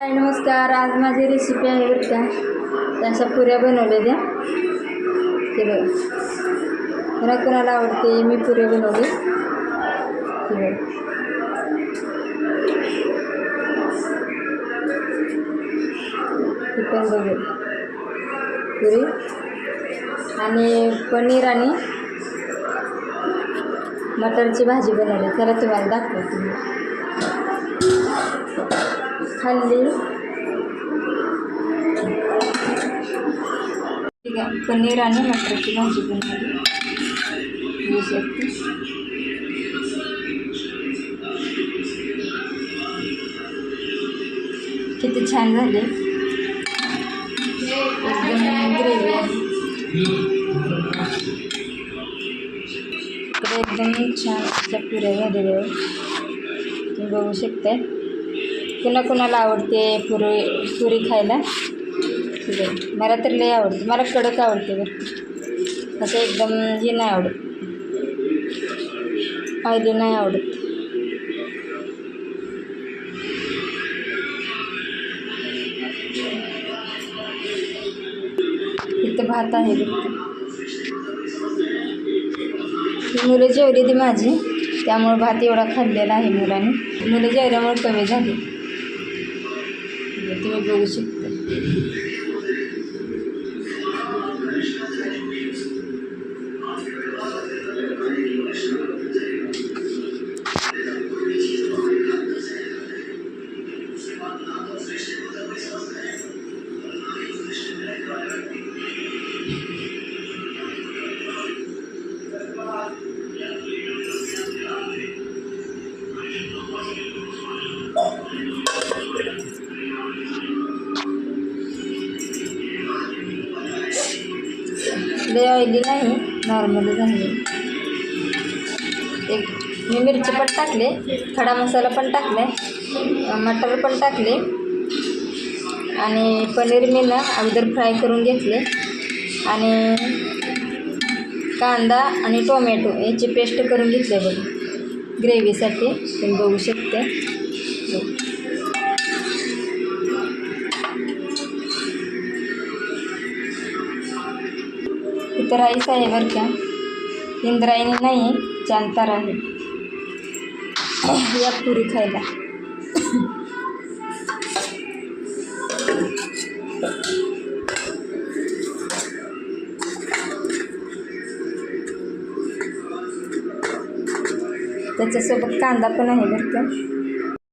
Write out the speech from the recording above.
हाय नमस्कार. आज माझी रेसिपी आहे का. त्या अशा पुऱ्या बनवल्या द्या बघ. कोणा कोणाला आवडते मी पुऱ्या बनवले हे बघ. पण बघू. पुरी आणि पनीर आणि मटरची भाजी बनवली. चला तुम्हाला दाखवते मी ठीक आहे. पनीर आणि मटरची भाजी बनवली. होऊ शकते किती छान झाले. एकदम ग्रेव्ही एकदम छान अशा पुऱ्या झालेल्या तुम्ही बघू शकताय. कुणा कुणाला आवडते पुरी पुरी खायला? मला तर लई आवडते. मला कडक आवडते बरं असं एकदम हे नाही आवडत. ऑइली नाही आवडत. इथं भात आहे ही मुलं जेवली ती माझी त्यामुळे भात एवढा खाल्लेला आहे मुलांनी. मुलं जेवल्यामुळे कमी झाली. तुम्ही बघू शकता लय ऑइली नाही नॉर्मलच आहे एक मी मिरची पण टाकले खडा मसाला पण टाकला मटर पण टाकले आणि पनीर मी ना अगोदर फ्राय करून घेतले. आणि कांदा आणि टोमॅटो याची पेस्ट करून घेतले बघ. ग्रेव्हीसाठी तुम्ही बघू शकते. राईस आहे बरं का? इंद्रायणी नाही चांतार आहे. या पुरी खायला. त्याच्यासोबत कांदा पण आहे बरं का?